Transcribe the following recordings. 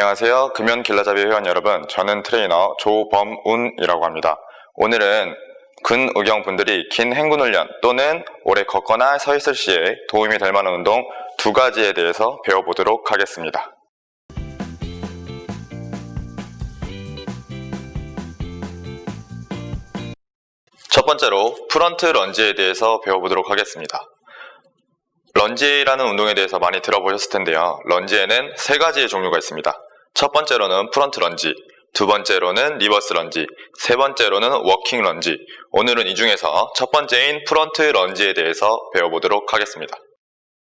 안녕하세요. 금연 길라잡이 회원 여러분. 저는 트레이너 조범운이라고 합니다. 오늘은 근 의경 분들이 긴 행군 훈련 또는 오래 걷거나 서 있을 시에 도움이 될 만한 운동 두 가지에 대해서 배워보도록 하겠습니다. 첫 번째로 프런트 런지에 대해서 배워보도록 하겠습니다. 런지라는 운동에 대해서 많이 들어보셨을 텐데요. 런지에는 세 가지의 종류가 있습니다. 첫 번째로는 프런트 런지, 두 번째로는 리버스 런지, 세 번째로는 워킹 런지. 오늘은 이 중에서 첫 번째인 프런트 런지에 대해서 배워보도록 하겠습니다.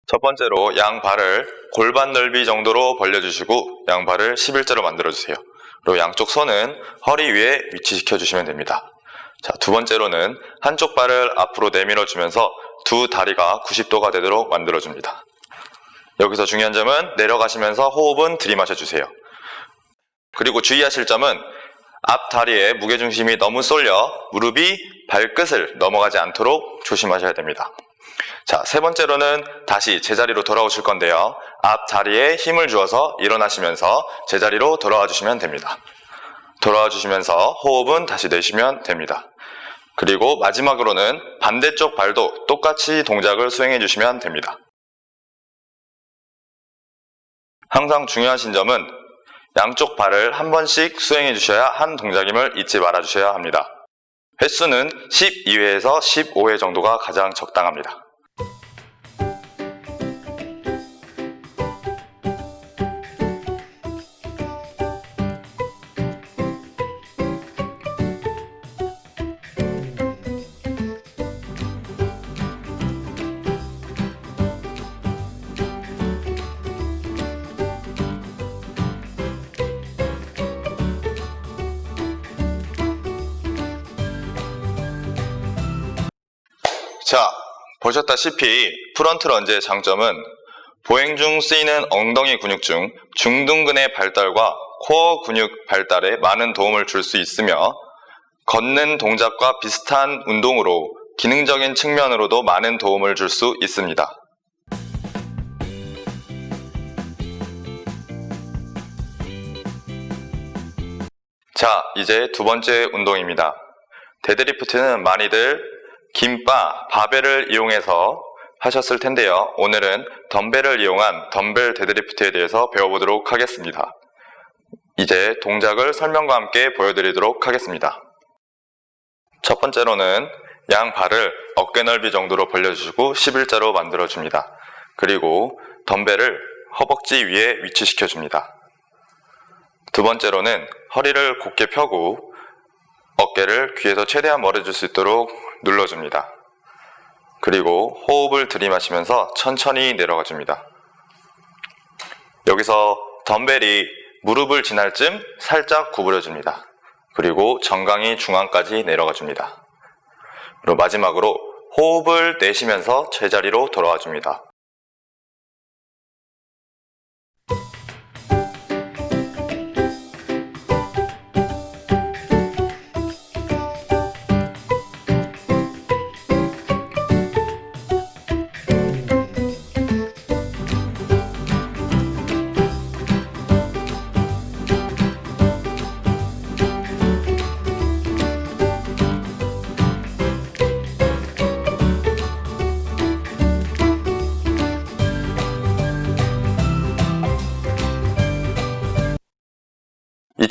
첫 번째로 양 발을 골반 넓이 정도로 벌려주시고 양 발을 11자로 만들어주세요. 그리고 양쪽 손은 허리 위에 위치시켜 주시면 됩니다. 자, 두 번째로는 한쪽 발을 앞으로 내밀어 주면서 두 다리가 90도가 되도록 만들어 줍니다. 여기서 중요한 점은 내려가시면서 호흡은 들이마셔 주세요. 그리고 주의하실 점은 앞 다리에 무게중심이 너무 쏠려 무릎이 발끝을 넘어가지 않도록 조심하셔야 됩니다. 자, 세 번째로는 다시 제자리로 돌아오실 건데요. 앞 다리에 힘을 주어서 일어나시면서 제자리로 돌아와 주시면 됩니다. 돌아와 주시면서 호흡은 다시 내쉬면 됩니다. 그리고 마지막으로는 반대쪽 발도 똑같이 동작을 수행해 주시면 됩니다. 항상 중요하신 점은 양쪽 발을 한 번씩 수행해 주셔야 한 동작임을 잊지 말아 주셔야 합니다. 횟수는 12회에서 15회 정도가 가장 적당합니다. 자, 보셨다시피 프런트 런지의 장점은 보행 중 쓰이는 엉덩이 근육 중 중둔근의 발달과 코어 근육 발달에 많은 도움을 줄 수 있으며 걷는 동작과 비슷한 운동으로 기능적인 측면으로도 많은 도움을 줄 수 있습니다. 자, 이제 두 번째 운동입니다. 데드리프트는 많이들 긴바, 바벨을 이용해서 하셨을 텐데요. 오늘은 덤벨을 이용한 덤벨 데드리프트에 대해서 배워보도록 하겠습니다. 이제 동작을 설명과 함께 보여드리도록 하겠습니다. 첫 번째로는 양 발을 어깨 넓이 정도로 벌려주시고 11자로 만들어줍니다. 그리고 덤벨을 허벅지 위에 위치시켜줍니다. 두 번째로는 허리를 곧게 펴고 어깨를 귀에서 최대한 멀어질 수 있도록 눌러줍니다. 그리고 호흡을 들이마시면서 천천히 내려가 줍니다. 여기서 덤벨이 무릎을 지날 쯤 살짝 구부려 줍니다. 그리고 정강이 중앙까지 내려가 줍니다. 그리고 마지막으로 호흡을 내쉬면서 제자리로 돌아와 줍니다.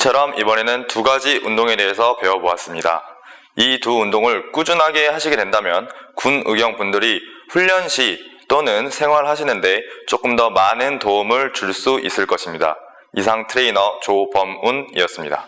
이처럼 이번에는 두 가지 운동에 대해서 배워보았습니다. 이 두 운동을 꾸준하게 하시게 된다면 군 의경 분들이 훈련 시 또는 생활하시는데 조금 더 많은 도움을 줄 수 있을 것입니다. 이상 트레이너 조범운이었습니다.